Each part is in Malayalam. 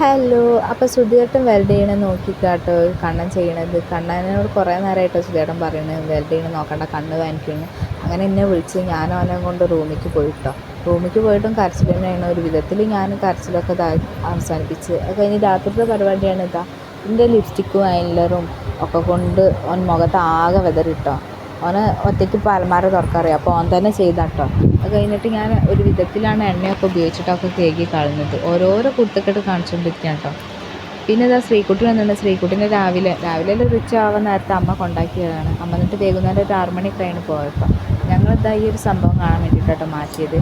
ഹലോ അപ്പോൾ സുധിയേട്ടൻ വെൽഡ് ചെയ്യണത് നോക്കിക്കാട്ടോ കണ്ണൻ ചെയ്യണത്. കണ്ണനോട് കുറേ നേരമായിട്ടോ സുധിയേട്ടൻ പറയുന്നത് വെൽഡ് ചെയ്യണം നോക്കണ്ട കണ്ണ് വാങ്ങിക്കുന്നു അങ്ങനെ എന്നെ വിളിച്ച് ഞാൻ അവനെ കൊണ്ട് റൂമിലേക്ക് പോയിട്ടോ. റൂമിലേക്ക് പോയിട്ടും കരച്ചിൽ തന്നെയാണ്. ഒരു വിധത്തിൽ ഞാൻ കരച്ചിലൊക്കെ അവസാനിപ്പിച്ച്. അത് കഴിഞ്ഞ് രാത്രിയുടെ പരിപാടിയാണ് ഇതാ. എന്റെ ലിപ്സ്റ്റിക്കും ഐലറും ഒക്കെ കൊണ്ട് ഓൻ മുഖത്ത് ആകെ വെതറിട്ടോ. ഓന് ഒറ്റയ്ക്ക് അലമാര തുറക്കറിയാം. അപ്പോൾ ഓൻ തന്നെ ചെയ്താട്ടോ. അത് കഴിഞ്ഞിട്ട് ഞാൻ ഒരു വിധത്തിലാണ് എണ്ണയൊക്കെ ഉപയോഗിച്ചിട്ടൊക്കെ കേക്ക് കളഞ്ഞത്. ഓരോരോ കുരുത്തക്കെട്ട് കാണിച്ചുകൊണ്ടിരിക്കുകയാണ് കേട്ടോ പിന്നെ ഇതാ ശ്രീകുട്ടി വന്നിട്ടുണ്ട്. ശ്രീകുട്ടീനെ രാവിലെ രാവിലെ റിച്ച് ആവാൻ നേരത്തെ അമ്മ കൊണ്ടാക്കിയതാണ്. അമ്മ എന്നിട്ട് വൈകുന്നേരം ഒരു ആറ് മണി പോയപ്പോൾ ഞങ്ങൾ ഇതാ ഈ ഒരു സംഭവം കാണാൻ വേണ്ടിയിട്ടോ മാറ്റിയത്.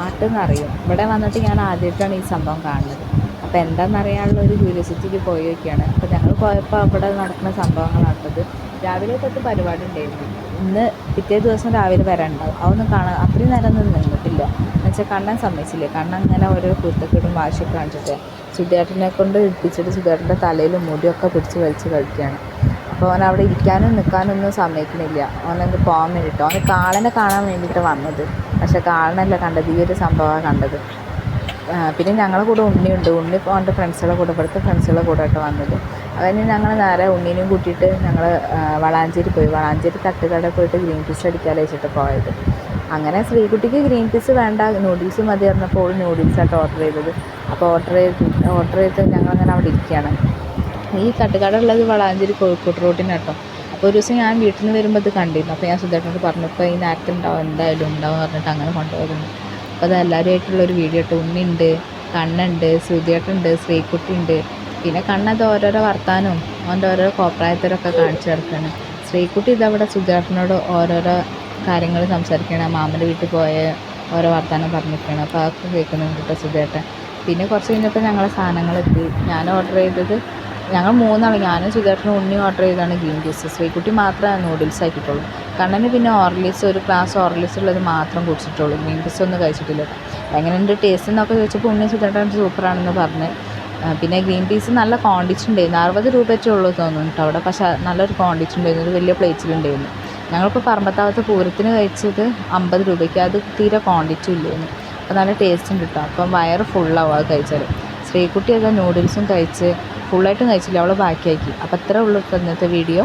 ആട്ടെന്ന് അറിയും ഇവിടെ വന്നിട്ട് ഞാൻ ആദ്യമായിട്ടാണ് ഈ സംഭവം കാണുന്നത്. അപ്പോൾ എന്താണെന്നറിയാനുള്ള ഒരു ക്യൂരിയോസിറ്റിക്ക് പോയി നോക്കിയാണ്. അപ്പോൾ ഞങ്ങൾ പോയപ്പോൾ അവിടെ നടക്കുന്ന സംഭവങ്ങളാണത് രാവിലെ തൊട്ട് പരിപാടി ഉണ്ടായിരുന്നു. ഇന്ന് പിറ്റേ ദിവസം രാവിലെ വരാനുണ്ടാവും. അതൊന്നും കാണാൻ അത്രയും നേരം ഒന്നും നിന്നിട്ടില്ല. എന്നുവെച്ചാൽ കണ്ണൻ സമ്മതിച്ചില്ലേ? കണ്ണൻ ഇങ്ങനെ ഓരോ കുരുത്തക്കെടും വാശിയൊക്കെ കാണിച്ചിട്ട് സുധേട്ടനെ കൊണ്ട് ഇടിപ്പിച്ചിട്ട് സുധേട്ടന്റെ തലയിൽ മുടിയൊക്കെ പിടിച്ച് വലിച്ച് കളിക്കുകയാണ്. അപ്പോൾ അവൻ അവിടെ ഇരിക്കാനും നിൽക്കാനും ഒന്നും സമ്മതിക്കണില്ല അവനെനിക്ക് പോകാൻ വേണ്ടിയിട്ട്. അവന് കാളനെ കാണാൻ വേണ്ടിയിട്ട് വന്നത്. പക്ഷേ കാളനല്ല കണ്ടത്. ഈ ഒരു സംഭവമാണ് കണ്ടത്. പിന്നെ ഞങ്ങളുടെ കൂടെ ഉണ്ണിയുണ്ട്. ഉണ്ണി പോകേണ്ട അവന്റെ ഫ്രണ്ട്സുകളെ കൂടെ ഇവിടുത്തെ ഫ്രണ്ട്സുകളുടെ കൂടെ ആയിട്ട് വന്നത്. അതിന് ഞങ്ങൾ നേരെ ഉണ്ണീനും കൂട്ടിയിട്ട് ഞങ്ങൾ വളാഞ്ചേരി പോയി. വളാഞ്ചേരി തട്ടുകടയിൽ പോയിട്ട് ഗ്രീൻ പീസ് അടിക്കാൻ വെച്ചിട്ട് പോയത്. അങ്ങനെ ശ്രീകുട്ടിക്ക് ഗ്രീൻ പീസ് വേണ്ട നൂഡിൽസ് മതി പറഞ്ഞപ്പോൾ നൂഡിൽസായിട്ട് ഓർഡർ ചെയ്തത്. അപ്പോൾ ഓർഡർ ചെയ്ത് ഓർഡർ ചെയ്ത് ഞങ്ങളങ്ങനെ അവിടെ ഇരിക്കുകയാണ്. ഈ തട്ടുകട ഉള്ളത് വളാഞ്ചേരി കോഴിക്കോട് റോഡിനാട്ടോ. അപ്പോൾ ഒരു ദിവസം ഞാൻ വീട്ടിൽ നിന്ന് വരുമ്പോൾ അത് കണ്ടിരുന്നു. അപ്പോൾ ഞാൻ സുധേട്ടനോട് പറഞ്ഞു ഇപ്പോൾ ഈ നേരത്തെ ഉണ്ടാവും എന്തായാലും ഉണ്ടാവും പറഞ്ഞിട്ട് അങ്ങനെ കൊണ്ടുപോയിരുന്നു അപ്പോൾ അത് എല്ലാവരുമായിട്ടുള്ളൊരു വീഡിയോ ഇട്ട്. ഉണ്ണിയുണ്ട് കണ്ണുണ്ട് ശ്രുതിയേട്ടുണ്ട് ശ്രീകുട്ടി ഉണ്ട് പിന്നെ കണ്ണത് ഓരോരോ വർത്താനവും അവന്റെ ഓരോരോ കോപ്രായത്തിലൊക്കെ കാണിച്ചു കിടക്കുകയാണ് ശ്രീകുട്ടി ഇതവിടെ സുധേട്ടനോട് ഓരോരോ കാര്യങ്ങൾ സംസാരിക്കുകയാണ് മാമന്റെ വീട്ടിൽ പോയ ഓരോ വർത്താനം പറഞ്ഞിരിക്കുകയാണ് അപ്പോൾ അതൊക്കെ കേൾക്കുന്നുണ്ട് കേട്ടോ സുധേട്ടൻ പിന്നെ കുറച്ച് കഴിഞ്ഞപ്പോൾ ഞങ്ങളെ സാധനങ്ങളെത്തി. ഞാൻ ഓർഡർ ചെയ്തത് ഞങ്ങൾ മൂന്നാൾ ഞാനും സുധേട്ടനും ഉണ്ണി ഓർഡർ ചെയ്താണ് ഗ്രീൻ ജ്യൂസ് ശ്രീകുട്ടി മാത്രമേ നൂഡിൽസ് ആക്കിയിട്ടുള്ളൂ. കണ്ണന് പിന്നെ ഓർലിസ് ഒരു ഗ്ലാസ് ഓർലിസ് ഉള്ളത് മാത്രം കുടിച്ചിട്ടുള്ളൂ. ഗ്രീൻ ജ്യൂസ് ഒന്നും കഴിച്ചിട്ടില്ല. എങ്ങനെയുണ്ട് ടേസ്റ്റ് എന്നൊക്കെ ചോദിച്ചപ്പോൾ ഉണ്ണി സുധേട്ടൻ സൂപ്പറാണെന്ന് പറഞ്ഞ് പിന്നെ ഗ്രീൻ പീസ് നല്ല ക്വാണ്ടിറ്റി ഉണ്ടായിരുന്നു. അറുപത് രൂപയൊക്കെ ഉള്ളൂ തോന്നുന്നു കേട്ടോ അവിടെ. പക്ഷേ നല്ലൊരു ക്വാണ്ടിറ്റി ഉണ്ടായിരുന്നു. ഒരു വലിയ പ്ലേറ്റിലുണ്ടായിരുന്നു ഞങ്ങളിപ്പോൾ പറമ്പത്താവത്തെ പൂരത്തിന് കഴിച്ചത് അമ്പത് രൂപയ്ക്ക്. അത് തീരെ ക്വാണ്ടിറ്റി ഇല്ലായിരുന്നു. അപ്പോൾ നല്ല ടേസ്റ്റ് ഉണ്ട് കേട്ടോ. അപ്പം വയറ് ഫുള്ളാവും അത് കഴിച്ചാൽ. സ്ത്രീക്കുട്ടി അത് നൂഡിൽസും കഴിച്ച് ഫുള്ളായിട്ടും കഴിച്ചില്ല. അവൾ ബാക്കിയാക്കി. അപ്പോൾ അത്രേ ഉള്ളൂ ഇന്നത്തെ വീഡിയോ